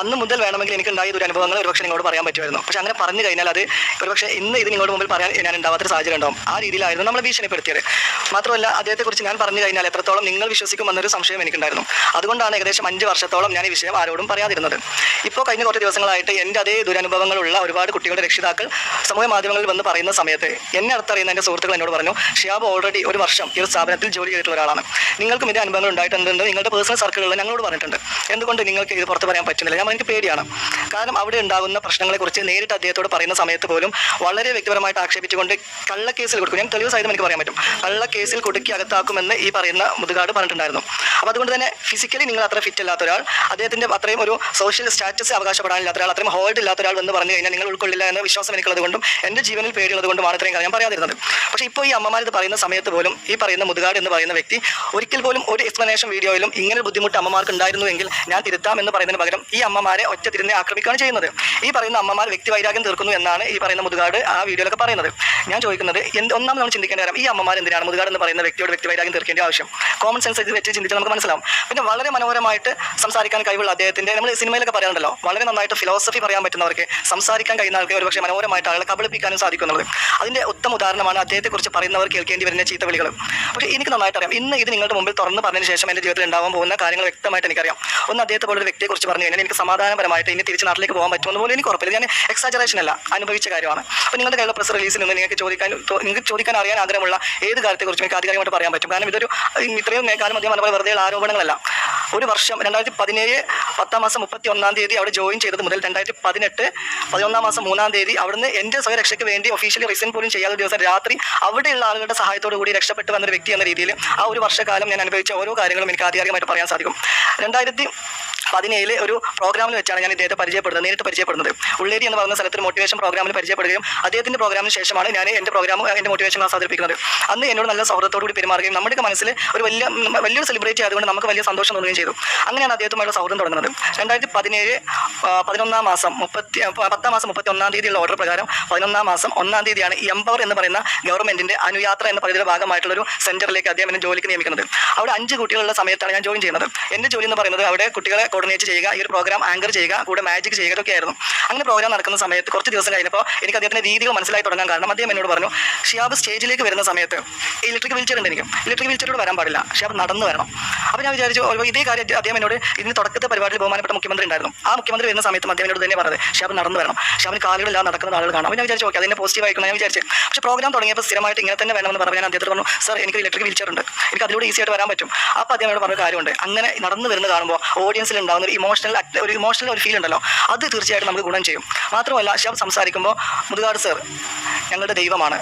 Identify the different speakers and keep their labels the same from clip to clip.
Speaker 1: അന്ന് മുതൽ വേണമെങ്കിൽ എനിക്ക് ഉണ്ടായ ഒരു അനുഭവങ്ങൾ ഒരുപക്ഷെ നിങ്ങളോട് പറയാൻ പറ്റുമായിരുന്നു. പക്ഷെ അങ്ങനെ പറഞ്ഞു കഴിഞ്ഞാൽ അത് ഒരുപക്ഷെ ഇന്ന് ഇത് നിങ്ങളുടെ മുമ്പിൽ പറയാൻ ഞാൻ ഉണ്ടാവാത്തൊരു സാഹചര്യം ഉണ്ടാവും. ആ രീതിയിലായിരുന്നു നമ്മളെ ഭീഷണിപ്പെടുത്തിയത്. മാത്രമല്ല അദ്ദേഹത്തെക്കുറിച്ച് ഞാൻ പറഞ്ഞു കഴിഞ്ഞാൽ എത്രത്തോളം നിങ്ങൾ വിശ്വസിക്കുമെന്നൊരു സംശയം എനിക്കുണ്ടായിരുന്നു. അതുകൊണ്ടാണ് ഏകദേശം അഞ്ച് വർഷത്തോളം ഞാൻ ഈ വിഷയം ആരോടും പറയാതിരുന്നത്. ഇപ്പോൾ കഴിഞ്ഞ കുറച്ച് ദിവസങ്ങളായിട്ട് എന്റെ അതേ ദുരനുഭവങ്ങളുള്ള ഒരുപാട് കുട്ടികളുടെ രക്ഷിതാക്കൾ സമൂഹ മാധ്യമങ്ങളിൽ വന്ന് പറയുന്ന സമയത്ത് എന്നെ അടുത്തറിയുന്ന എന്റെ സുഹൃത്തുക്കൾ എന്നോട് പറഞ്ഞു ഷിയാബ് ഓൾറെഡി ഒരു വർഷം ഈ ഒരു സ്ഥാപനത്തിൽ ജോലി ചെയ്തിട്ടുള്ള ഒരാളാണ്. നിങ്ങൾക്കും ഇതേ അനുഭവങ്ങൾ ഉണ്ടായിട്ടുണ്ട് നിങ്ങളുടെ പേഴ്സണൽ സർക്കിളുകൾ ഞങ്ങളോട് പറഞ്ഞിട്ടുണ്ട്. എന്തുകൊണ്ട് നിങ്ങൾക്ക് ഇത് പുറത്ത് പറയാൻ പറ്റുന്നില്ല? ഞാൻ എനിക്ക് പേടിയാണ്. കാരണം അവിടെ ഉണ്ടാകുന്ന പ്രശ്നങ്ങളെക്കുറിച്ച് നേരിട്ട് അദ്ദേഹത്തോട് പറയുന്ന സമയത്ത് പോലും വളരെ വ്യക്തിപരമായിട്ട് ആക്ഷേപിച്ചുകൊണ്ട് കള്ളക്കേസിൽ കൊടുക്കും. ഞാൻ തെളിവ് സഹിതം എനിക്ക് പറയാൻ പറ്റും. കള്ളക്കേസിൽ കുടുക്കി അകത്താക്കുമെന്ന് ഈ പറയുന്ന മുതുകാട് പറഞ്ഞിട്ടുണ്ടായിരുന്നു. അപ്പോൾ അതുകൊണ്ട് തന്നെ ഫിസിക്കലി നിങ്ങൾ അത്ര ഫിറ്റ് അല്ലാത്ത ഒരാൾ അദ്ദേഹത്തിന്റെ അത്രയും ഒരു സോഷ്യൽ സ്റ്റാറ്റസ് അവകാശപ്പെടാനില്ലാത്ത ഒരാൾ അത്രയും ഹോൾഡ് ഇല്ലാത്ത ഒരാൾ എന്ന് പറഞ്ഞു കഴിഞ്ഞാൽ നിങ്ങൾ ഉൾക്കൊള്ളില്ല എന്ന വിശ്വാസം എനിക്കുള്ളത് കൊണ്ടും എന്റെ ജീവനിൽ പേടിയുള്ളത് കൊണ്ടുമാണ് ഇത്രയും കാര്യം ഞാൻ പറയാതിരുന്നത്. പക്ഷേ ഇപ്പോൾ ഈ അമ്മമാർ ഇത് പറയുന്ന സമയത്ത് പോലും ഈ പറയുന്ന മുതുകാട് എന്ന് പറയുന്ന വ്യക്തി ഒരിക്കൽ പോലും ഒരു എക്സ്പ്ലനേഷൻ വീഡിയോയിലും ഇങ്ങനെ ബുദ്ധിമുട്ട് അമ്മമാർക്ക് ഉണ്ടായിരുന്നുവെങ്കിൽ ഞാൻ തിരുത്താം എന്ന് പറയുന്നതിന് പകരം ഈ അമ്മമാരെ ഒറ്റ തിരിഞ്ഞെ ആക്രമിക്കുകയാണ് ചെയ്യുന്നത്. ഈ പറയുന്ന അമ്മമാർ വ്യക്തിവൈരാഗ്യം തീർക്കുന്നു എന്നാണ് ഈ പറയുന്ന മുതുകാട് ആ വീഡിയോയിലൊക്കെ പറയുന്നത്. ഞാൻ ചോദിക്കുന്നത് എന്ത് ഒന്നാമത് നമ്മൾ ചിന്തിക്കേണ്ട കാര്യം ഈ അമ്മമാർ എന്തിനാണ് മുതുകാട് എന്ന് പറയുന്ന വ്യക്തിയോട് വ്യക്തിവൈരാഗ്യം തീർക്കേണ്ട ആവശ്യം. കോമൺ സെൻസ് ഇത് വെച്ച് ചിന്തിച്ചാൽ നമുക്ക് മനസ്സിലാവും. പിന്നെ വളരെ മനോഹരമായിട്ട് സംസാരിക്കാൻ കഴിവുള്ള അദ്ദേഹത്തിന്റെ നമ്മൾ സിനിമയിലൊക്കെ പറയാറുണ്ടല്ലോ വളരെ നന്നായിട്ട് ഫിലോസഫി പറയാൻ പറ്റുന്നവർക്ക് സംസാരിക്കാൻ കഴിയുന്ന ആൾക്ക് ഒരുപക്ഷെ മനോഹരമായിട്ട് ആളെ കബളിപ്പിക്കാനും സാധിക്കുന്നുള്ളത്. അതിന്റെ ഉത്തമ ഉദാഹരണമാണ് അദ്ദേഹത്തെക്കുറിച്ച് പറയുന്നവർ കേൾക്കേണ്ടി വരുന്ന ചീത്തവിളികൾ. പക്ഷേ എനിക്ക് നന്നായിട്ട് അറിയാം ഇന്ന് ഇത് നിങ്ങളുടെ മുമ്പിൽ തുറന്ന് പറഞ്ഞതിന് ശേഷം എന്റെ ജീവിതത്തിൽ ഉണ്ടാവാൻ പോകുന്ന കാര്യങ്ങൾ വ്യക്തമായിട്ട് എനിക്കറിയാം. ഒന്ന് അദ്ദേഹത്തെ പോലൊരു വ്യക്തിയെക്കുറിച്ച് പറഞ്ഞു കഴിഞ്ഞാൽ എനിക്ക് സമാധാനപരമായിട്ട് ഇനി തിരിച്ച് നാട്ടിലേക്ക് പോകാൻ പറ്റുമെന്ന് പോലും എനിക്ക് ഉറപ്പില്ല. ഞാൻ എക്സാജറേഷൻ അല്ല അനുഭവിച്ച കാര്യമാണ്. അപ്പോൾ നിങ്ങളുടെ കയ്യിലുള്ള പ്രസ് റിലീസിൽ നിന്ന് നിങ്ങൾക്ക് ചോദിക്കാൻ നിങ്ങൾക്ക് ചോദിക്കാൻ അറിയാൻ ആഗ്രഹമുള്ള ഏത് കാര്യത്തെക്കുറിച്ചും എനിക്ക് ആധികാരികമായിട്ട് പറയാൻ പറ്റും. കാരണം ഇതൊരു ഇത്രയും കാലം അദ്ദേഹം മലബാർ വെറുതെ ആരോപണങ്ങളല്ല. ഒരു വർഷം രണ്ടായിരത്തി പതിനേഴ് പത്താം മാസം മുപ്പത്തി ഒന്നാം തീയതി അവിടെ ജോയിൻ ചെയ്തത് മുതൽ രണ്ടായിരത്തി പതിനെട്ട് പതിനൊന്നാം മാസം മൂന്നാം തീയതി അവിടുന്ന് എന്റെ സ്വയരക്ഷയ്ക്ക് വേണ്ടി ഒഫീഷ്യലി റിസൈൻ പോലും ചെയ്യാത്ത ദിവസം രാത്രി അവിടെയുള്ള ആളുകളുടെ സഹായത്തോടു കൂടി രക്ഷപ്പെട്ടു വന്നൊരു വ്യക്തി എന്ന രീതിയിൽ ആ ഒരു വർഷക്കാലം ഞാൻ അനുഭവിച്ച ഓരോ കാര്യങ്ങളും എനിക്ക് ആധികാരികമായിട്ട് പറയാൻ സാധിക്കും. രണ്ടായിരത്തി പതിനേഴിലെ ഒരു പ്രോഗ്രാമിൽ വെച്ചാണ് ഞാൻ ഇദ്ദേഹത്തെ പരിചയപ്പെടുന്നത് നേരിട്ട് പരിചയപ്പെടുന്നത്. ഉള്ളേരി എന്ന് പറയുന്ന സ്ഥലത്ത് മോട്ടിവേഷൻ പ്രോഗ്രാമിൽ പരിചയപ്പെടുകയും അദ്ദേഹത്തിന്റെ പ്രോഗ്രാമിന് ശേഷമാണ് ഞാൻ എന്റെ പ്രോഗ്രാം എന്റെ മോട്ടിവേഷൻ ക്ലാസ് അവതരിപ്പിക്കുന്നത് അന്ന് എന്നോട് നല്ല സൗഹൃദത്തോടു കൂടി പെരുമാറുകയും നമ്മുടെ മനസ്സിൽ ഒരു വലിയ വലിയൊരു സെലിബ്രേറ്റ് ആയതുകൊണ്ട് നമുക്ക് വലിയ സന്തോഷം തോന്നുകയും ചെയ്തു. അങ്ങനെയാണ് അദ്ദേഹത്തുമായുള്ള സൗഹൃദം തുടങ്ങുന്നത്. രണ്ടായിരത്തി പതിനേഴ് പതിനൊന്നാം മാസം മുപ്പത്തി പത്താം മാസം മുപ്പത്തി ഒന്നാം തീയതിയുള്ള ഓർഡർ പ്രകാരം പതിനൊന്നാം മാസം ഒന്നാം തീയതിയാണ് എംപവർ എന്ന് പറയുന്ന ഗവൺമെന്റിന്റെ അനുയാത്ര എന്ന പദ്ധതിയുടെ ഭാഗമായിട്ടുള്ള ഒരു സെന്ററിലേക്ക് അദ്ദേഹം എന്നെ ജോലിക്ക് നിയമിക്കുന്നത്. അവിടെ അഞ്ച് കുട്ടികളുള്ള സമയത്താണ് ഞാൻ ജോയിൻ ചെയ്യുന്നത്. എന്റെ ജോലി എന്ന് പറയുന്നത് അവിടെ കുട്ടികളെ കോർഡിനേറ്റ് ചെയ്യുക ഈ ഒരു പ്രോഗ്രാം ആങ്കർ ചെയ്യുക കൂടെ മാജിക് ചെയ്യുക ഇതൊക്കെ ആയിരുന്നു അങ്ങനെ പ്രോഗ്രാം നടക്കുന്ന സമയത്ത് കുറച്ച് ദിവസം കഴിഞ്ഞപ്പോൾ എനിക്ക് അദ്ദേഹത്തിന്റെ രീതികൾ മനസ്സിലായി തുടങ്ങാൻ കാരണം അദ്ദേഹം എന്നോട് പറഞ്ഞു ഷിയാബ് സ്റ്റേജിലേക്ക് വരുന്ന സമയത്ത് ഇലക്ട്രിക് വീൽചെയർ ഉണ്ട് എനിക്ക്. ഇലക്ട്രിക് വീൽചെയറോട് വരാൻ പാടില്ല. ഷിയാബ് നടന്നു വരണം. അപ്പോൾ ഞാൻ വിചാരിച്ചു ഒരു ഇതേ കാര്യം അദ്ദേഹം എന്നോട് ഇതിന് തുടക്കത്തെ പരിപാടിയിൽ ബഹുമാനപ്പെട്ട മുഖ്യമന്ത്രി ഉണ്ടായിരുന്നു. ആ മുഖ്യമന്ത്രി വരുന്ന സമയത്ത് അദ്ദേഹം എന്നോട് തന്നെ പറഞ്ഞത് ഷിയാബ് നടന്നു വരണം. ഷിയാബിന് കാലുകളില്ലാതെ നടക്കുന്ന ആളുകൾ കാണാം. ഞാൻ വിചാരിച്ചു ഓക്കെ അതിനെ പോസിറ്റീവ് ആയിക്കണം ഞാൻ വിചാരിച്ചു പക്ഷേ പ്രോഗ്രാം തുടങ്ങിയപ്പോൾ സ്ഥിരമായിട്ട് ഇങ്ങനെ തന്നെ വേണമെന്ന് പറഞ്ഞു ഞാൻ അദ്ദേഹത്തോട് പറഞ്ഞു സർ എനിക്ക് ഇലക്ട്രിക് വീൽചെയർ ഉണ്ട്. എനിക്ക് അതിലൂടെ ഈസി ആയിട്ട് വരാൻ പറ്റും. അപ്പോൾ അദ്ദേഹം എന്നോട് പറഞ്ഞ കാര്യമുണ്ട്. അങ്ങനെ നടന്നു വരുന്ന കാണുമ്പോൾ ഓഡിയൻസിൽ ഉണ്ടാകുന്ന ഒരു ഇമോഷണൽ ഒരു ഇമോഷണൽ ഒരു ഫീൽ ഉണ്ടല്ലോ. അത് തീർച്ചയായിട്ടും നമുക്ക് ഗുണം ചെയ്യും. മാത്രമല്ല ശബ് സംസാരിക്കുമ്പോൾ മുതുകാട് സർ ഞങ്ങളുടെ ദൈവമാണ്.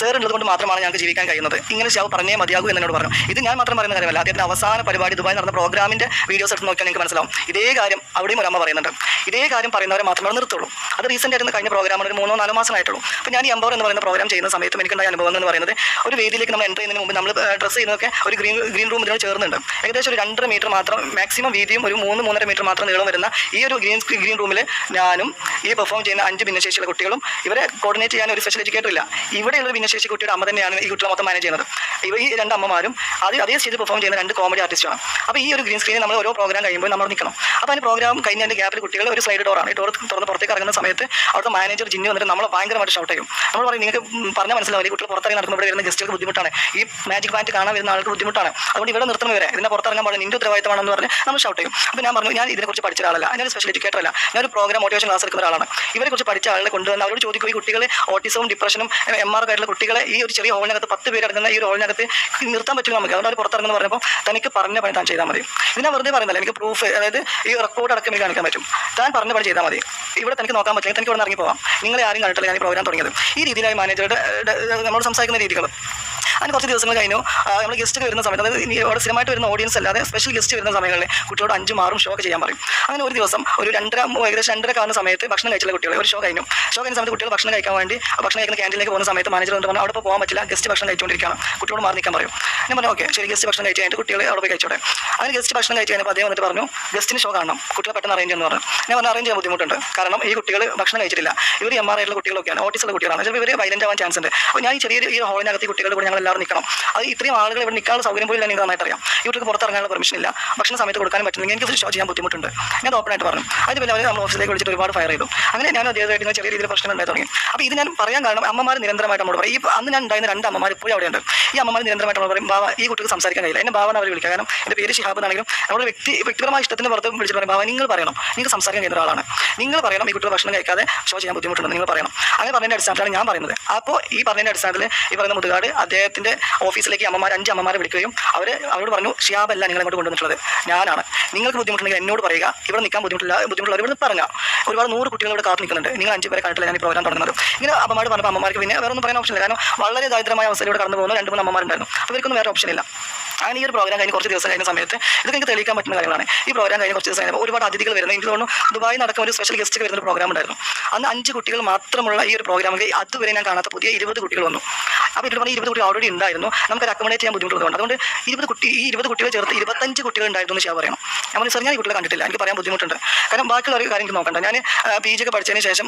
Speaker 1: സർ ഉള്ളതുകൊണ്ട് മാത്രമാണ് ഞങ്ങൾക്ക് ജീവിക്കാൻ കഴിയുന്നത്. ഇങ്ങനെ ശവ് പറഞ്ഞേ മതിയാകൂ എന്ന് എന്നോട് പറഞ്ഞു. ഇത് ഞാൻ മാത്രം പറയുന്ന കാര്യമല്ല. അദ്ദേഹത്തിന്റെ അവസാന പരിപാടി ദുബായ് നടന്ന പ്രോഗ്രാമിന്റെ വീഡിയോസ് എടുത്ത് നോക്കിയാൽ നിങ്ങൾക്ക് മനസ്സിലാവും. ഇതേ കാര്യം അവിടെയും ഒരമ്മ പറയുന്നുണ്ട്. ഇതേ കാര്യം പറയുന്നവരെ മാത്രമേ നിർത്തുള്ളൂ. അത് റീസെന്റ് ആയിട്ട് കഴിഞ്ഞ പ്രോഗ്രാമാണ് ഒരു മൂന്നോ നാലോ മാസമായിട്ടുള്ളൂ. അപ്പോൾ ഞാൻ ഈ അമ്പവർ എന്ന് പറയുന്ന പ്രോഗ്രാം ചെയ്യുന്ന സമയത്തും എനിക്കുണ്ടായ അനുഭവം എന്ന് പറയുന്നത് ഒരു വേദിയിലേക്ക് നമ്മൾ എന്റർ ചെയ്യുന്നതിന് മുമ്പ് നമ്മൾ ഡ്രസ്സ് ചെയ്യുന്നതൊക്കെ ഒരു ഗ്രീൻ ഗ്രീൻ റൂമിൽ ചേർന്നുണ്ട്. ഏകദേശം ഒരു രണ്ടര മീറ്റർ മാത്രം മാക്സിമം വീതിയും ഒരു മൂന്ന് മൂന്നര മീറ്റർ മാത്രം നീളം വരുന്ന ഈ ഒരു ഗ്രീൻ സ്ക്രീൻ ഗ്രീൻ റൂമിൽ ഞാനും ഈ പെർഫോം ചെയ്യുന്ന അഞ്ച് ഭിന്നശേഷിയുള്ള കുട്ടികളും ഇവരെ കോർഡിനേറ്റ് ചെയ്യാൻ ഒരു സ്പെഷ്യൽ എഡ്യൂക്കേറ്റർ ഇല്ല. ഇവിടെയുള്ള ഭിന്നശേഷി കുട്ടിയുടെ അമ്മ തന്നെയാണ് ഈ കുട്ടികളെ മൊത്തം മാനേജ് ചെയ്യുന്നത്. ഇവ ഈ രണ്ട് അമ്മമാരും അത് അതേ സ്റ്റേജിൽ പെർഫോം ചെയ്യുന്ന രണ്ട് കോമഡി ആർട്ടിസ്റ്റാണ് അപ്പോൾ ഈ ഒരു ഗ്രീൻ സ്ക്രീനിൽ നമ്മൾ ഓരോ പ്രോഗ്രാം കഴിയുമ്പോൾ നമ്മൾ നിൽക്കണം. അപ്പോൾ അതിന് പ്രോഗ്രാം കഴിഞ്ഞ അതിന്റെ ഗ്യാപ്പിൽ കുട്ടികൾ ഒരു സൈഡ് ഡോറാണ് ഈ ഡോർ തുറന്ന് പുറത്തേക്ക് ഇറങ്ങുന്ന സമയത്ത് അവിടുത്തെ മാനേജർ ജിന്നി വന്നിട്ട് നമ്മൾ ഭയങ്കരമായിട്ട് ഷൗട്ട് ചെയ്യും. നമ്മൾ പറയും നിങ്ങൾക്ക് പറഞ്ഞാൽ മനസ്സിലാവും ഈ കുട്ടികൾ പുറത്തിറങ്ങി നടക്കുമ്പോൾ ഇവിടെ വരുന്ന ഗസ്റ്റുകൾക്ക് ബുദ്ധിമുട്ടാണ്. ഈ മാജിക് ബാൻഡ് കാണാൻ വരുന്ന ആൾക്ക് ബുദ്ധിമുട്ടാണ്. അതുകൊണ്ട് ഇവിടെ നിർത്തണം വരെ ഇതിനെ പുറത്തിറങ്ങാൻ പാടില്ല. നിന്റെ ഉത്തരവാദിത്തമാണെന്ന് പറഞ്ഞ് നമ്മൾ ഷൗട്ട് ചെയ്യും. അപ്പോൾ ഞാൻ പറഞ്ഞു ഞാൻ ഇതിനെക്കുറിച്ച് പഠിച്ച ഒരാളല്ല. ഞാനൊരു സ്പെഷ്യൽ എഡ്യൂക്കേറ്റർ അല്ല. ഞാനൊരു പ്രോഗ്രാം മോട്ടിവേഷൻ ക്ലാസ് എടുക്കുന്ന ഒരാളാണ്. ഇവരെ കുറിച്ച് പഠിച്ച ആളെ കൊണ്ടുവന്ന് അവരോട് ചോദിക്കും ഈ കുട്ടികളെ ഓട്ടിസവും ഡിപ്രഷനും എം ആർ ആയിട്ടുള്ള കുട്ടികളെ ഈ ഒരു ചെറിയ ഹോളിനകത്ത് പത്ത് പേര് അടങ്ങുന്ന ഈ ഒരു ഹോളിനകത്ത് നിർത്താൻ പറ്റില്ല നമുക്ക്. അതുകൊണ്ട് അവർ പുറത്തിറങ്ങുന്ന പറഞ്ഞപ്പോൾ തനിക്ക് പറഞ്ഞ പണി താൻ ചെയ്താൽ മതി. ഇതിനെ ഞാൻ വെറുതെ പറയുന്നില്ല എനിക്ക് പ്രൂഫ് അതായത് ഈ റെക്കോർഡ് അടക്കം എനിക്ക് കാണിക്കാൻ പറ്റും. താൻ പറഞ്ഞ പണി ചെയ്താൽ മതി. ഇവിടെ തനിക്ക് നോക്കാൻ പറ്റില്ല. തനിക്ക് ഇവിടെ ഇറങ്ങി പോകാം നിങ്ങളെ ആരും കണ്ടിട്ടില്ല. ഞാൻ ഈ പ്രോഗ്രാം തുടങ്ങിയത്. ഈ രീതിയിലായി മാനേജറുടെ നമ്മൾ സംസാരിക്കുന്ന രീതികൾ അതിന് കുറച്ച് ദിവസങ്ങൾ കഴിഞ്ഞു. നമ്മൾ ഗസ്റ്റ് വരുന്ന സമയത്ത് അതായത് അവിടെ സ്ഥിരമായിട്ട് വരുന്ന ഓഡിയൻസ് അല്ലാതെ സ്പെഷ്യൽ ഗസ്റ്റ് വരുന്ന സമയങ്ങളിൽ കുട്ടിയോട് അഞ്ചും ആറും ഷോ ഒക്കെ ചെയ്യാൻ പറയും. അങ്ങനെ ഒരു ദിവസം ഒരു രണ്ടര ഏകദേശം രണ്ടര കാണുന്ന സമയത്ത് ഭക്ഷണം കഴിച്ചുള്ള കുട്ടികളെ ഒരു ഷോ കഴിഞ്ഞു. ഷോ കഴിഞ്ഞ സമയത്ത് കുട്ടികൾ ഭക്ഷണം കഴിക്കാൻ വേണ്ടി ഭക്ഷണം കഴിക്കുന്ന ക്യാന്റീനിലേക്ക് പോകുന്ന സമയത്ത് മാനേജർ കൊണ്ട് പറഞ്ഞു അവിടെ പോകാൻ പറ്റില്ല. ഗസ്റ്റ് ഭക്ഷണം കഴിച്ചുകൊണ്ടിരിക്കുകയാണ്. കുട്ടിയോട് മാറി നിൽക്കാൻ പറയും. ഞാൻ പറഞ്ഞു ഓക്കെ ശരി ഗസ്റ്റ് ഭക്ഷണം കഴിച്ച് കഴിഞ്ഞിട്ട് കുട്ടികൾ അവിടെ പോയി കഴിച്ചോട്ടെ. അങ്ങനെ ഗസ്റ്റ് ഭക്ഷണം കഴിച്ച് കഴിഞ്ഞപ്പോൾ അദ്ദേഹം വന്നിട്ട് പറഞ്ഞു ഗസ്റ്റിന് ഷോ കാണണം. കുട്ടികളെ പെട്ടെന്ന് അറേഞ്ച് എന്ന് പറഞ്ഞു. ഞാൻ പറഞ്ഞു അറേഞ്ച് ചെയ്യാൻ ബുദ്ധിമുട്ടുണ്ട്. കാരണം ഈ കുട്ടികൾ ഭക്ഷണം കഴിച്ചിട്ടില്ല. ഇവർ എം ആർ ആയിട്ടുള്ള കുട്ടികളൊക്കെയാണ്. ഓട്ടീസുള്ള കുട്ടികളാണ്. ചിലപ്പോൾ ഇവർ വൈലന്റ് ആവാൻ ചാൻസ് ഉണ്ട്. അപ്പോൾ ഞാൻ ഈ ചെറിയ ഈ ഹോളിനകത്ത് കുട്ടികളുടെ കൂടെ ഞങ്ങൾ അവിടെ നിൽക്കണം. അത് ഇത്രയും ആളുകൾ ഇവിടെ നിൽക്കാനുള്ള സൗകര്യം പോലും എനിക്ക് നന്നായിട്ട് അറിയാം ഇവർക്ക് പുറത്തിറങ്ങാനുള്ള പെർമിഷൻ ഇല്ല. ഭക്ഷണ സമയത്ത് കൊടുക്കാനും പറ്റുന്നെങ്കിൽ എനിക്ക് ഷോ ചെയ്യാൻ ബുദ്ധിമുട്ടുണ്ട്. ഞാൻ ഓപ്പൺ ആയിട്ട് പറഞ്ഞു. അതിന് പിന്നെ അവർ നമ്മൾ ഓഫീസിലേക്ക് വിളിച്ചിട്ട് ഒരുപാട് ഫയർ ചെയ്തു. അങ്ങനെ ഞാൻ അദ്ദേഹമായിട്ട് ചെറിയ രീതിയിൽ പ്രശ്നം ഉണ്ടായി തുടങ്ങി. അപ്പോൾ ഇത് ഞാൻ പറയാൻ കാരണം അമ്മമാർ നിരന്തരമായിട്ട് നമ്മോട് പറയും. ഈ അന്ന് ഞാൻ ഉണ്ടായിരുന്ന രണ്ട് അമ്മമാർ ഇപ്പോഴും അവിടെയുണ്ട്. ഈ അമ്മമാർ നിരന്തരമായിട്ട് നമ്മൾ പറയും ബാബ ഈ കുട്ടിക്ക് സംസാരിക്കാൻ കഴിയില്ല. എന്നെ ബാബാണ് അവർ വിളിക്കുക. കാരണം എന്റെ പേര് ഷിഹാബ് എന്നാണെങ്കിലും നമ്മുടെ വ്യക്തി വ്യക്തിപരമായ ഇഷ്ടത്തിന് പുറത്ത് വിളിച്ചിട്ട് പറയും ബാബ നിങ്ങൾ പറയണം. നിങ്ങൾ സംസാരിക്കാൻ കഴിയുന്ന ഒരാളാണ്. നിങ്ങൾ പറയണം ഈ കുട്ടികൾ ഭക്ഷണം കഴിക്കാതെ ഷോ ചെയ്യാൻ ബുദ്ധിമുട്ടുണ്ട് നിങ്ങൾ പറയണം. അങ്ങനെ പറഞ്ഞതിന്റെ അടിസ്ഥാനത്തിലാണ് ഞാൻ പറയുന്നത്. അപ്പോൾ ഈ പറഞ്ഞതിന്റെ അടിസ്ഥാനത്തിൽ ഈ പറയുന്ന മുതുകാട് അദ്ദേഹത്തിന്റെ ഓഫീസിലേക്ക് അമ്മമാർ അഞ്ച് അമ്മമാരെ വിളിക്കുകയും അവർ അവരോട് പറഞ്ഞു ഷിയാബല്ല നിങ്ങൾ ഇങ്ങോട്ട് കൊണ്ടുവന്നിട്ടുള്ളത്. ഞാനാണ്. നിങ്ങൾക്ക് ബുദ്ധിമുട്ടുണ്ടെങ്കിൽ എന്നോട് പറയുക. ഇവിടെ നിൽക്കാൻ ബുദ്ധിമുട്ടില്ല ബുദ്ധിമുട്ടുള്ളവർ ഇവിടെ പറഞ്ഞാൽ ഒരുപാട് നൂറ് കുട്ടികൾ ഇവിടെ കാത്തു നിൽക്കുന്നുണ്ട്. നിങ്ങൾ അഞ്ച് പേരെ കണ്ടിട്ടില്ല ഞാൻ ഈ പ്രോഗ്രാം തുടങ്ങുന്നത്. ഇങ്ങനെ അമ്മമാർ പറഞ്ഞപ്പോൾ അമ്മമാർക്ക് പിന്നെ വേറെ ഒന്നും പറയാൻ ഓപ്ഷനില്ല കാരണം വളരെ ദാരിദ്രമായ അവസ്ഥയിലൂടെ കടന്നു പോകുന്ന രണ്ട് മൂന്ന് അമ്മമാരുണ്ടായിരുന്നു. അവർക്കൊന്നും വേറെ ഓപ്ഷൻ ഇല്ല. അങ്ങനെ ഈ ഒരു പ്രോഗ്രാം കഴിഞ്ഞ് കുറച്ച് ദിവസം കഴിഞ്ഞ സമയത്ത് ഇതൊക്കെ എനിക്ക് തെളിയിക്കാൻ പറ്റുന്ന കാര്യങ്ങളാണ്. ഈ പ്രോഗ്രാം കഴിഞ്ഞ് കുറച്ച് ദിവസം കഴിഞ്ഞപ്പോൾ ഒരുപാട് അതിഥികൾ വരുന്നത് എനിക്ക് തോന്നുന്നു ദുബായി നടക്കുന്ന ഒരു സ്പെഷ്യൽ ഗസ്റ്റ് വരുന്ന ഒരു പ്രോഗ്രാം ഉണ്ടായിരുന്നു. അന്ന് അഞ്ച് കുട്ടികൾ മാത്രമുള്ള ഈ ഒരു പ്രോഗ്രാമിൽ അതുവരെ ഞാൻ കാണാത്ത പുതിയ ഇരുപത് കുട്ടികൾ വന്നു. അപ്പോൾ ഇരുപത് ഇരുപത് കുട്ടികൾ ഓൾറെഡി ഉണ്ടായിരുന്നു. നമുക്ക് അക്കോമഡേറ്റ് ചെയ്യാൻ ബുദ്ധിമുട്ടുള്ളതുകൊണ്ട് അതുകൊണ്ട് ഇരുപത് കുട്ടി ഈ ഇരുപത് കുട്ടികളെ ചേർത്ത് ഇരുപത്തഞ്ച് കുട്ടികൾ ഉണ്ടായിരുന്നു എന്ന് പറയണം. പറഞ്ഞു സാർ ഞാൻ കുട്ടികളെ കണ്ടിട്ടില്ല. എനിക്ക് പറയാൻ ബുദ്ധിമുട്ടുണ്ട്. കാരണം ബാക്കിയുള്ള ഒരു കാര്യം എനിക്ക് നോക്കണ്ട. ഞാൻ പി ജി ഒക്കെ പഠിച്ചതിന് ശേഷം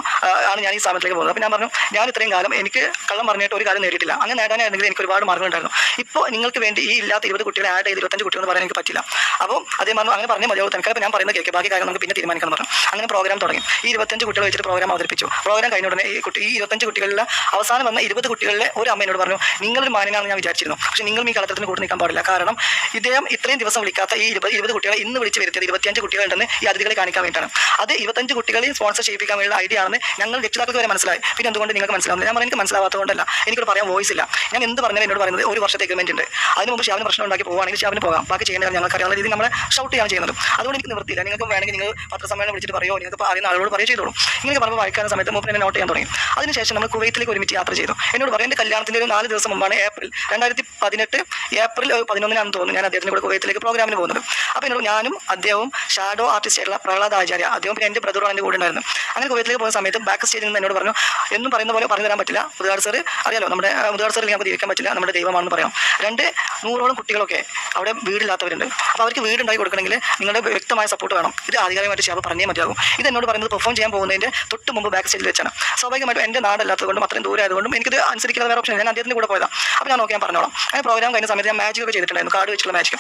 Speaker 1: ആണ് ഞാൻ ഈ സ്ഥാപനത്തിലേക്ക് പോകുന്നത്. അപ്പോൾ ഞാൻ പറഞ്ഞു ഞാൻ ഇത്രയും കാലം എനിക്ക് കള്ളം പറഞ്ഞിട്ട് ഒരു കാര്യം നേടിയിട്ടില്ല അങ്ങനെ നേടാനായിരുന്നെങ്കിൽ എനിക്ക് ഒരുപാട് മാർഗം ഉണ്ടായിരുന്നു. ഇപ്പോൾ നിങ്ങൾക്ക് വേണ്ടി ഈ ഇല്ലാത്ത ഇരുപത് കുട്ടികളെ ആഡ് ചെയ്ത് ഇരുപത്തഞ്ച് കുട്ടികൾ എന്ന് പറയാൻ എനിക്ക് പറ്റില്ല. അപ്പോൾ അതേ പറഞ്ഞു അങ്ങനെ പറഞ്ഞാൽ മതിയാവും തനിക്ക് ഞാൻ പറയുന്നത് കേൾക്കുക ബാക്കി കാര്യം നമുക്ക് പിന്നെ തീരുമാനിക്കാൻ പറഞ്ഞു. അങ്ങനെ പ്രോഗ്രാം തുടങ്ങി. ഈ ഇരുപത്തഞ്ച് കുട്ടികൾ വെച്ചിട്ട് പ്രോഗ്രാം അവതരിപ്പിച്ചു. പ്രോഗ്രാം കഴിഞ്ഞ ഉടനെ ഈ കുട്ടി ഈ ഇരുപത്തഞ്ച് കുട്ടികളിൽ അവസാനം വന്ന ഇരുപത് കുട്ടികളിലെ ഒരു അമ്മയോട് പറഞ്ഞു നിങ്ങളൊരു മാന്യനാണെന്ന് ഞാൻ വിചാരിച്ചിരുന്നു. പക്ഷെ നിങ്ങൾ ഈ കളത്തിന് കൂട്ടി നിൽക്കാൻ പാടില്ല. കാരണം ഇദ്ദേഹം ഇത്രയും ദിവസം വിളിക്കാത്ത ഈ ഇരുപത് ഇരുപത് കുട്ടികളെ ഇന്ന് വിളിച്ച് വരുത്തിയത് ഇരുപത്തിയഞ്ച് കുട്ടികളുണ്ടെന്ന് ഈ അതിഥികളെ കാണിക്കാൻ വേണ്ടിയിട്ടാണ്. അത് ഇരുപത്തഞ്ച് കുട്ടികളെ സ്പോൺസർ ചെയ്യിപ്പിക്കാൻ വേണ്ടിയുള്ള ഐഡിയ ആണെന്ന് ഞങ്ങൾ രക്ഷിതാക്കൾക്ക് വരെ മനസ്സിലായി. പിന്നെ എന്തുകൊണ്ട് നിങ്ങൾക്ക് മനസ്സിലാവുന്നില്ല? ഞാൻ പറഞ്ഞു, മനസ്സിലാവാത്തതുകൊണ്ടല്ല. എനിക്കൊരു പറയാൻ വോയിസ് ഇല്ല. ഞാൻ എന്ത് പറഞ്ഞാലും എന്നോട് പറയുന്നത് ഒരു വർഷത്തെ എഗ്രിമെന്റ് ഉണ്ട്. അതിന് മുമ്പ് ഷാവിന് പ്രശ്നം ഉണ്ടാക്കി പോകുകയാണെങ്കിൽ ഷാവിന് പോകാം. ബാക്കി കാര്യം ഞങ്ങൾക്ക് അറിയാവുന്ന രീതിയിൽ നമ്മൾ ഷൗട്ട് ചെയ്യാൻ ചെയ്യുന്നത്. അതുകൊണ്ട് എനിക്ക് നിവൃത്തിയില്ല. നിങ്ങൾക്ക് വേണമെങ്കിൽ നിങ്ങൾ പത്രസമ്മേളനം വിളിച്ചിട്ട് പറയോ നിങ്ങൾക്ക് അറിയുന്ന ആളുകളോട് പറയോ ചെയ്തോളൂ. ഇങ്ങനെ പറയുമ്പോൾ വായിക്കാൻ സമയത്ത് മൂപ്പൻ എന്നെ നോട്ട് ചെയ്യാൻ തുടങ്ങി. അതിനുശേഷം നമ്മൾ കുവൈത്തിലേക്ക് ഒരുമിച്ച് യാത്ര ചെയ്തു. എന്നോട് പറയും എന്റെ കല്യാണത്തിന്റെ ഒരു നാല് ദിവസം മുമ്പാണ് ഏപ്രിൽ രണ്ടായിരത്തി പതിനെട്ട് ഏപ്രിൽ പതിനൊന്നിനാണെന്ന് തോന്നുന്നു. ഞാൻ അദ്ദേഹത്തിന് കൂടെ കുവൈത്തിലേക്ക് പ്രോഗ്രാമിന് പോകുന്നത്. അപ്പോൾ എന്നോട് ഞാനും അദ്ദേഹവും ഷാഡോ ആർട്ടിസ്റ്റ് ആയിട്ടുള്ള പ്രഹ്ലാദ് ആചാര്യ അദ്ദേഹം പിന്നെ എന്റെ ബ്രദറും എന്റെ കൂടെ ഉണ്ടായിരുന്നു. അങ്ങനെ കുവൈത്തിലേക്ക് പോകുന്ന സമയത്ത് ബാക്ക് സ്റ്റേജിൽ നിന്ന് എന്നോട് പറഞ്ഞു എന്നും പറയുന്ന പോലെ പറഞ്ഞു തരാൻ പറ്റില്ല. മുതുകാട് സാർ അറിയാലോ നമ്മുടെ സർ സാറിൽ നമുക്ക് ജീവിക്കാൻ പറ്റില്ല. നമ്മുടെ ദൈവമാണെന്ന് പറയാം. രണ്ട് നൂറോളം കുട്ടികളൊക്കെ അവിടെ വീടില്ലാത്തവരുണ്ട്. അപ്പോൾ അവർക്ക് വീടുണ്ടാക്കി കൊടുക്കണമെങ്കിൽ നിങ്ങളുടെ വ്യക്തമായ സപ്പോർട്ട് വേണം. ഇത് ആധികാരികമായിട്ട് ചെയ്യാൻ പറഞ്ഞേ മതിയാകും. ഇത് എന്നോട് പറയുന്നത് പെർഫോം ചെയ്യാൻ പോകുന്നതിന്റെ തൊട്ട് മുമ്പ് ബാക്ക് സ്റ്റേജിൽ വെച്ചാണ്. സ്വാഭാവികമായിട്ടും എന്റെ നാടല്ലാത്തതുകൊണ്ടും അത്രയും ദൂരം ആയതുകൊണ്ടും എനിക്കിത് അനുസരിക്കുന്ന വേറെ ഓപ്ഷൻ ഞാൻ അദ്ദേഹത്തിന്റെ കൂടെ പോയതാണ് അപ്പോൾ ഞാൻ നോക്കി ഞാൻ പറഞ്ഞോളാം. അങ്ങനെ പ്രോഗ്രാം കഴിഞ്ഞ സമയത്ത് ഞാൻ മാജിക് ഒക്കെ ചെയ്തിട്ടുണ്ടായിരുന്നു. കാർഡ് വെച്ചുള്ള മാജിക്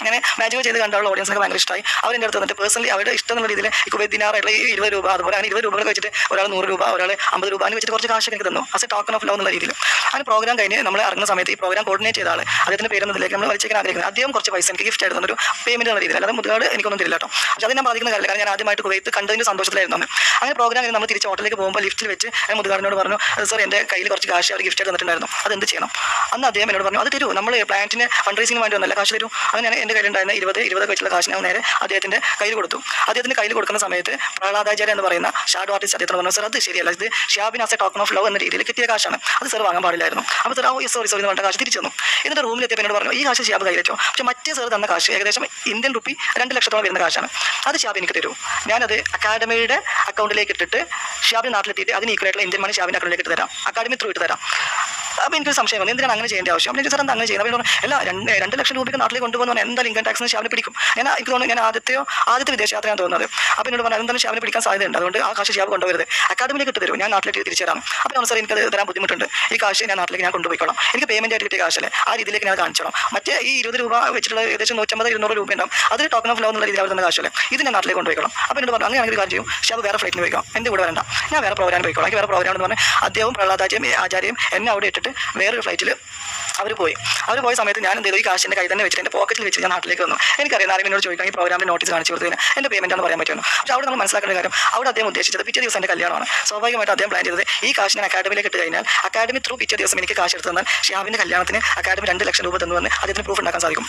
Speaker 1: അങ്ങനെ മാജിക് ചെയ്ത് കണ്ടുള്ള ഒക്കെ ഭയങ്കര ഇഷ്ടമായി അവരെന്റെ അടുത്ത് വന്നിട്ട് പേഴ്സണലി അവരുടെ ഇഷ്ടം എന്നുള്ള രീതിയിൽ ഈ കുവൈറ്റ് ദിനാറായിട്ടുള്ള ഈ ഇരുപത് രൂപ അതുപോലെ അങ്ങനെ ഇരുപത് രൂപ വെച്ചിട്ട് ഒരാൾ നൂറ് രൂപ ഒരാൾ അമ്പത് രൂപ എന്ന് വെച്ചിട്ട് കുറച്ച് കാശ് എനിക്ക് തന്നു. എ ടോക്കൺ ഓഫ് ലവ് എന്നുള്ള രീതിയിൽ. അങ്ങനെ പ്രോഗ്രാം കഴിഞ്ഞ് നമ്മൾ ഇറങ്ങുന്ന സമയത്ത് ഈ പ്രോഗ്രാം കോർഡിനേറ്റ് ചെയ്ത ആൾ അദ്ദേഹത്തിന്റെ പേരെന്നതിലേക്ക് നമ്മൾ വലിച്ചേക്കാൻ ആഗ്രഹിക്കുന്നത് അദ്ദേഹം കുറച്ച് പൈസ എനിക്ക് ഗിഫ്റ്റ് ആയിട്ട് ഒരു പേയ്മെന്റ് എന്ന രീതിയിൽ. അല്ലാതെ മുതുകാട് എനിക്കൊന്നും തരില്ല കേട്ടോ. പക്ഷേ അത് ഞാൻ ബാധിക്കുന്ന കാര്യമില്ല. കാരണം ഞാൻ ആദ്യമായിട്ട് കുവൈത്ത് കണ്ടതിന്റെ സന്തോഷത്തിലായിരുന്നു അങ്ങനെ പ്രോഗ്രാം കഴിഞ്ഞ് നമ്മൾ തിരിച്ച് ഹോട്ടലിലേക്ക് പോകുമ്പോൾ ലിഫ്റ്റിൽ വെച്ച് മുതുകാടിനോട് പറഞ്ഞു സർ എന്റെ കയ്യിൽ കുറച്ച് കാശ് അവർ ഗിഫ്റ്റ് ആയിട്ട് തന്നിട്ടുണ്ടായിരുന്നു അത് എന്ത് ചെയ്യണം? അന്ന് അദ്ദേഹം എന്നോട് പറഞ്ഞു അത് തരൂ നമ്മൾ പ്ലാന്റിന് ഫണ്ട് റൈസിന് വേണ്ടി വന്നല്ല കാശ് തരൂ. അങ്ങനെ എന്റെ കയ്യിലുണ്ടായിരുന്ന ഇരുപത് ഇരുപത് വെച്ചുള്ള ഞാൻ നേരെ അദ്ദേഹത്തിന്റെ കയ്യിൽ കൊടുത്തു. അദ്ദേഹത്തിന്റെ കയ്യിൽ കൊടുക്കുന്ന സമയത്ത് പ്രഹ്ലാദാചാര്യ എന്ന് പറയുന്ന ഷാഡോ ആർട്ടിസ്റ്റ് അദ്ദേഹത്തിന് പറഞ്ഞു സർ അത് ശരിയല്ല ഇത് Shabin as a token of love എന്ന രീതിയിൽ കിട്ടിയ കാശാണ്. അത് സർ വാങ്ങാൻ പാടില്ലായിരുന്നു. അപ്പോൾ സർ ഓ സോറി സോറി എന്ന് പറഞ്ഞ കാശ് തിരിച്ചു തന്നു. എന്നിട്ട് റൂമിൽ എത്തിയപ്പോൾ എന്നോട് പറഞ്ഞു ഈ കാശ് ഷാബ് കയ്യിൽ വെച്ചോ പക്ഷേ മറ്റേ സർ തന്ന കാശ് ഏകദേശം ഇന്ത്യൻ റുപ്പി രണ്ട് ലക്ഷത്തോളം വരുന്ന കാശാണ്. അത് ഷാബ് എനിക്ക് തരൂ. ഞാനത് അക്കാഡമിയുടെ അക്കൗണ്ടിലേക്ക് ഇട്ടിട്ട് ഷാബിന് നാട്ടിലെത്തിയിട്ട് അതിന് ഈക്വൽ ആയിട്ടുള്ള ഇന്ത്യൻ മണി ഷാബിന്റെ അക്കൗണ്ടിലേക്ക് ഇട്ട് തരാം. അക്കാഡമി ത്രൂ ഇട്ട് തരാം. അപ്പോൾ എനിക്ക് സംശയം വന്നു. എന്തിനാണ് അങ്ങനെ ചെയ്യേണ്ട ആവശ്യം? അപ്പോൾ എനിക്ക് സാർ എന്താ അങ്ങനെ ചെയ്യുന്നത് അപ്പോൾ എല്ലാ രണ്ട് രണ്ട് ലക്ഷം രൂപയ്ക്ക് നാട്ടിലേക്ക് കൊണ്ടുപോകുന്ന പറഞ്ഞാൽ എന്തായാലും ഇൻകം ടാക്സിന് ഷാവിനെ പിടിക്കും. ഞാൻ എനിക്ക് തോന്നുന്നു ഞാൻ ആദ്യത്തെയോ ആദ്യത്തെ വിദേശയാത്രയാണ് തോന്നുന്നത്. അപ്പോൾ എന്നോട് പറഞ്ഞാൽ എന്തായാലും ഷാവിനെ പിടിക്കാൻ സാധ്യതയുണ്ട്. അതുകൊണ്ട് ആ കാശ് ഷാവ് കൊണ്ടുവരുത് അക്കാദമിയിലേക്ക് ഇട്ട് തരും ഞാൻ നാട്ടിലേക്ക് തിരിച്ചു തരാം അപ്പോൾ സാർ എനിക്കത് തരാൻ ബുദ്ധിമുട്ടുണ്ട്. ഈ കാശ് ഞാൻ നാട്ടിലേക്ക് ഞാൻ കൊണ്ടുപോയിക്കോളാം. എനിക്ക് പേയ്മെന്റ് ആയിട്ട് കിട്ടിയ കാശല്ലേ. ആ രീതിയിലേക്ക് ഞാൻ കാണിച്ചോളാം. മറ്റേ ഈ ഇരുപത് രൂപ വെച്ചിട്ടുള്ള ഏകദേശം നൂറ്റമ്പത് ഇരുന്നൂറ് രൂപ ഉണ്ടാവും അത് ടോക്കൺ ഓഫ് ലോ എന്നുള്ള രീതിയിൽ അവർ തന്നെ കാശല്ലേ. ഇത് ഞാൻ നാട്ടിലേക്ക് കൊണ്ടുപോയിക്കോളാം. അപ്പോൾ എന്നോട് പറഞ്ഞു അങ്ങനെ ഒരു കാര്യം ചെയ്യും. ഷാവ് വേറെ ഫ്ലൈറ്റിന് പോയിക്കോളാം എന്റെ കൂടെ വരണ്ട. ഞാൻ വേറെ പ്രോഗ്രാം പോയിക്കോളാം. എനിക്ക് വേറെ പ്രോഗ്രാം എന്ന് പറഞ്ഞാൽ അദ്ദേഹവും പ്രഹ്ലാദാചാര്യം ആചാര്യം എന്നെ അവിടെ ഇട്ടിട്ട് വേറൊരു ഫ്ലൈറ്റിൽ അവർ പോയി. അവർ പോയ സമയത്ത് ഞാൻ എന്ത് ചെയ്തു ഈ കാശിന്റെ കൈ തന്നെ വെച്ചിട്ട് എന്റെ പോക്കറ്റിൽ വെച്ച് ഞാൻ നാട്ടിലേക്ക് വന്നു. എനിക്കറിയാം ആരെങ്കിലും എന്നോട് ചോദിക്കാം ഈ പ്രോഗ്രാമിന്റെ നോട്ടീസ് കാണിച്ചു കൊടുത്തതിന് എന്റെ പേയ്മെന്റ് ആണെന്ന് പറയാൻ പറ്റുമോ? പക്ഷേ അവിടെ നമ്മൾ മനസ്സിലാക്കേണ്ട കാര്യം അവിടെ അദ്ദേഹം ഉദ്ദേശിച്ചത് പിറ്റേ ദിവസം എന്റെ കല്യാണമാണ്. സ്വാഭാവികമായിട്ട് അദ്ദേഹം പ്ലാൻ ചെയ്തത് ഈ കാശ് അക്കാഡമിയിലേക്ക് ഇട്ട് കഴിഞ്ഞാൽ അക്കാഡമി ത്രൂ പിറ്റേ ദിവസം എനിക്ക് കാശ് എടുത്ത് തന്നാൽ ഷിയാബിന്റെ കല്യാണത്തിന് അക്കാഡമി രണ്ട് ലക്ഷം രൂപ തന്നു വന്ന് അദ്ദേഹത്തിന് പ്രൂഫ് ഉണ്ടാക്കാൻ സാധിക്കും.